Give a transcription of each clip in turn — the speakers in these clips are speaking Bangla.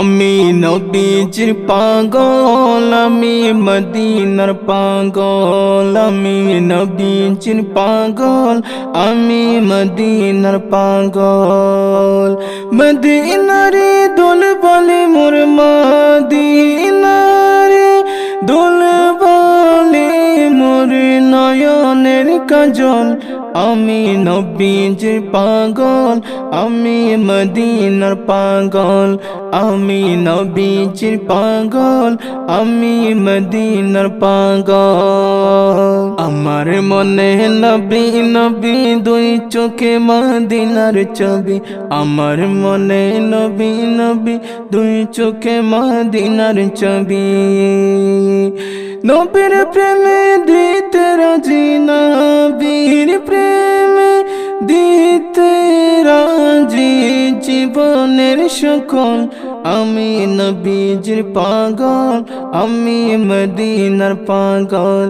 আমি নবীজির পাগল, আমি মদিনার পাগল, আমি নবীজির পাগল, আমি মদিনার পাগল। মদিনারে দোল বলে মোর মদিনারে দোল বলে মোর নয়নের কাজল আমি নবীজির পাগল, আমি মদিনার পাগল, আমি নবীজির পাগল, আমি মদিনার পাগল। আমার মনে নবী নবী, দুই চোখে মদিনার ছবি। আমার মনে নবী নবী, দুই চোখে মদিনার ছবি। নবীর প্রেমে দিতে রাজি নবীর জীবনের সকল আমি নবীজির পাগল, আমি মদিনার পাগল,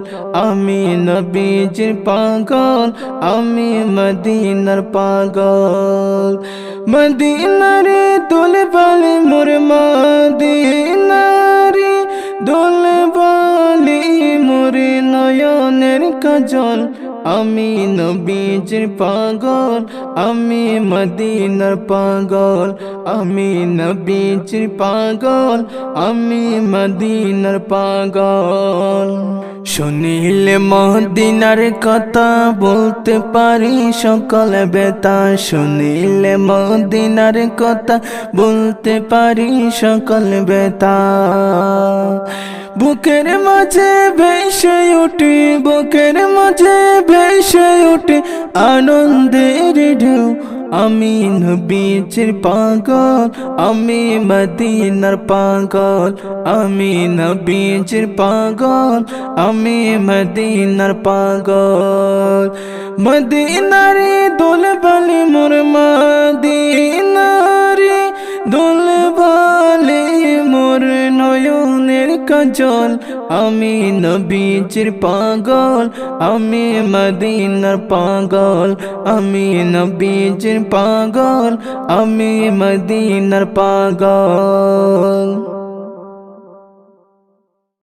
আমি নবীজির পাগল, আমি মদিনার পাগল। মদিনারে দোল বলে মোর মদিনারে কাজল আমি নবীজির পাগল আমি মদিনার পাগল আমি নবীজির পাগল আমি মদিনার পাগল। শুনিলে মদিনার কথা বলতে পারি সকল বেতা। শুনিলে মদিনার কথা বলতে পারি সকল বেতা। বুকের মাঝে ভেসে উঠি, বুকের মাঝে ভেসে উঠি, আনন্দের ঢেউ। আমি নবীজির পাগল আমি মদিনার পাগল আমি নবীজির পাগল আমি মদিনার পাগল। মদিনারে দোল বলে মোর মদিনারে কাজল আমি নবীজির পাগল আমি মদিনার পাগল আমি নবীজির পাগল আমি মদিনার পাগল।